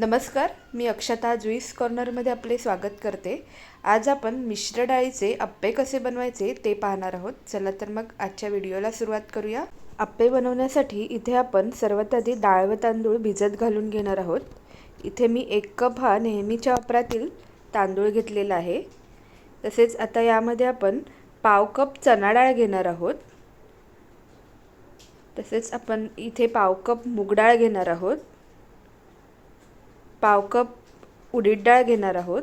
नमस्कार मी अक्षता जुईस कॉर्नरमध्ये आपले स्वागत करते. आज आपण मिश्र डाळीचे अप्पे कसे बनवायचे ते पाहणार आहोत. चला तर मग आजच्या व्हिडिओला सुरुवात करूया. अप्पे बनवण्यासाठी इथे आपण सर्वात आधी डाळ व तांदूळ भिजत घालून घेणार आहोत. इथे मी एक कप हा नेहमीच्या वापरातील तांदूळ घेतलेला आहे. तसेच आता यामध्ये आपण पाव कप चणा डाळ घेणार आहोत. तसेच आपण इथे पाव कप मूग डाळ घेणार आहोत. पाव कप उडीद डाळ घेणार आहोत.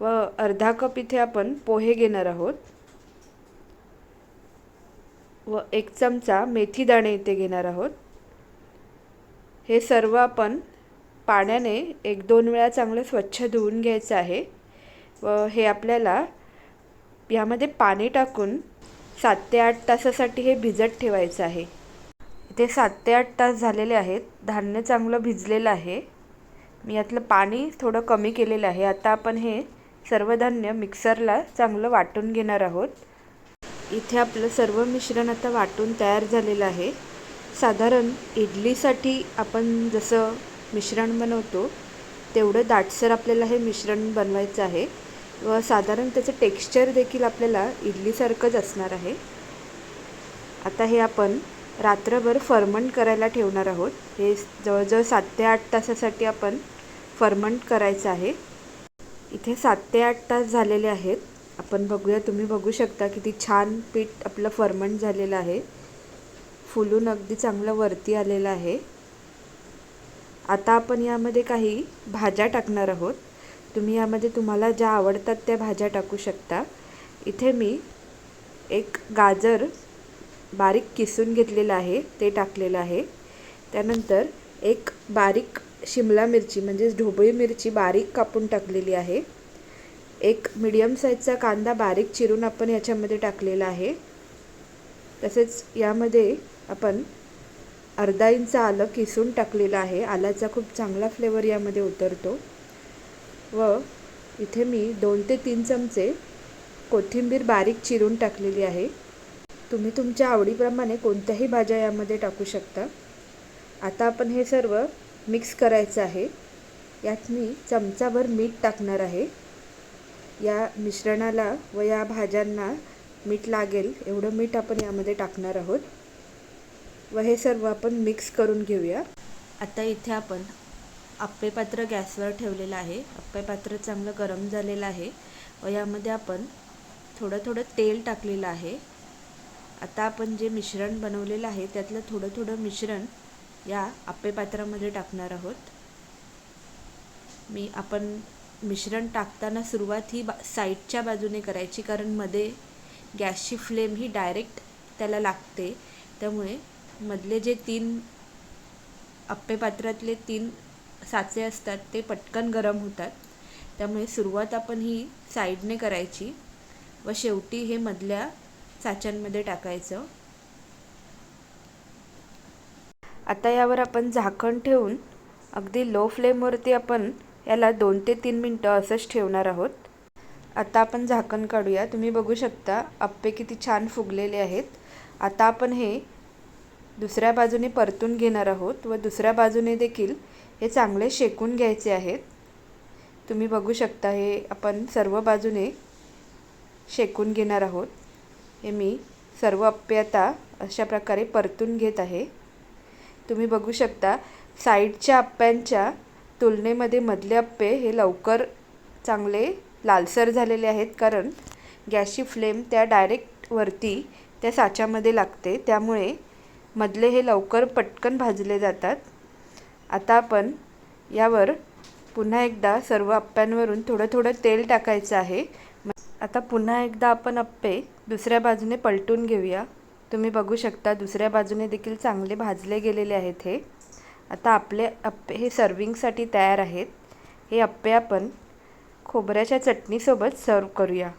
व अर्धा कप इथे आपण पोहे घेणार आहोत. व एक चमचा मेथी दाणे इथे घेणार आहोत. हे सर्व आपण पाण्याने एक दोन वेळा चांगलं स्वच्छ धुवून घ्यायचं आहे. व हे आपल्याला यामध्ये पाणी टाकून सात ते आठ तासासाठी हे भिजत ठेवायचं आहे. इथे सात ते आठ तास झालेले आहेत. धान्य चांगलं भिजलेलं आहे. मी यातलं पाणी थोडं कमी केलेलं आहे. आता आपण हे सर्व धान्य मिक्सरला चांगलं वाटून घेणार आहोत. इथे आपलं सर्व मिश्रण आता वाटून तयार झालेलं आहे. साधारण इडलीसाठी आपण जसं मिश्रण बनवतो तेवढं दाटसर आपल्याला हे मिश्रण बनवायचं आहे. व साधारण त्याचं टेक्स्चर देखील आपल्याला इडलीसारखंच असणार आहे. आता हे आपण रात्रभर फर्मंट करायला ठेवणार आहोत. हे जवळजवळ सात ते आठ तासासाठी आपण फर्मंट करायचं आहे. इथे सात ते आठ तास झालेले आहेत. आपण बघूया तुम्ही बघू शकता किती छान पीठ आपलं फर्मंट झालेलं आहे. फुलून अगदी चांगलं वरती आलेलं आहे. आता आपण यामध्ये काही भाज्या टाकणार आहोत. तुम्ही यामध्ये तुम्हाला ज्या आवडतात त्या भाज्या टाकू शकता. इथे मी एक गाजर बारीक किसून घेतलेलं आहे ते टाकलेलं आहे. त्यानंतर एक बारीक शिमला मिरची म्हणजेच ढोबळी मिरची बारीक कापून टाकलेली आहे. एक मिडियम साईजचा कांदा बारीक चिरून आपण याच्यामध्ये टाकलेला आहे. तसेच यामध्ये आपण अर्धा इंच आलं किसून टाकलेलं आहे. आल्याचा खूप चांगला फ्लेवर यामध्ये उतरतो. व इथे मी दोन ते तीन चमचे कोथिंबीर बारीक चिरून टाकलेली आहे. तुम्ही तुमच्या आवडीप्रमाणे कोणत्याही भाज्या यामध्ये टाकू शकता. आता आपण हे सर्व मिक्स करायचं आहे. यात मी चमचाभर मीठ टाकणार आहे. या मिश्रणाला व या भाज्यांना मीठ लागेल एवढं मीठ आपण यामध्ये टाकणार आहोत. व हे सर्व आपण मिक्स करून घेऊया. आता इथे आपण आप्पे पात्र गॅसवर ठेवलेलं आहे. आप्पे पात्र चांगलं गरम झालेलं आहे. व यामध्ये आपण थोडं थोडं तेल टाकलेलं आहे. आता आपण जे मिश्रण बनवलेलं आहे त्यातलं थोडं थोडं मिश्रण या आप्पे पात्रामध्ये टाकणार आहोत. मी आपण मिश्रण टाकताना सुरुवात ही बा साईडच्या बाजूने करायची कारण मध्ये गॅसची फ्लेम ही डायरेक्ट त्याला लागते. त्यामुळे मधले जे तीन आप्पे पात्रातले तीन साचे असतात ते पटकन गरम होतात. त्यामुळे सुरुवात आपण ही साईडने करायची व शेवटी हे मधल्या साच्यांमध्ये टाकायचं. आता यावर आपण झाकण ठेवून अगदी लो फ्लेमवरती आपण याला दोन ते तीन मिनटं असंच ठेवणार आहोत. आता आपण झाकण काढूया. तुम्ही बघू शकता अप्पे किती छान फुगलेले आहेत. आता आपण हे दुसऱ्या बाजूने परतून घेणार आहोत व दुसऱ्या बाजूने देखील हे चांगले शेकून घ्यायचे आहेत. तुम्ही बघू शकता हे आपण सर्व बाजूने शेकून घेणार आहोत. हे मी सर्व अप्पे आता अशा प्रकारे परतून घेत आहे. तुम्ही बघू शकता साईडच्या अप्प्यांच्या तुलनेमध्ये मधले अप्पे हे लवकर चांगले लालसर झालेले आहेत कारण गॅसची फ्लेम त्या डायरेक्ट वरती त्या साच्यामध्ये लागते. त्यामुळे मधले हे लवकर पटकन भाजले जातात. आता आपण यावर पुन्हा एकदा सर्व अप्प्यांवरून थोडं थोडं तेल टाकायचं आहे. आता पुन्हा एकदा आपण अप्पे दुसऱ्या बाजूने पलटून घेऊया. तुम्ही बघू शकता दुसऱ्या बाजूने देखील चांगले भाजले गेलेले आहेत हे. आता आपले अप्पे हे सर्विंगसाठी तयार आहेत. हे अप्पे आपण खोबऱ्याच्या चटणीसोबत सर्व करूया.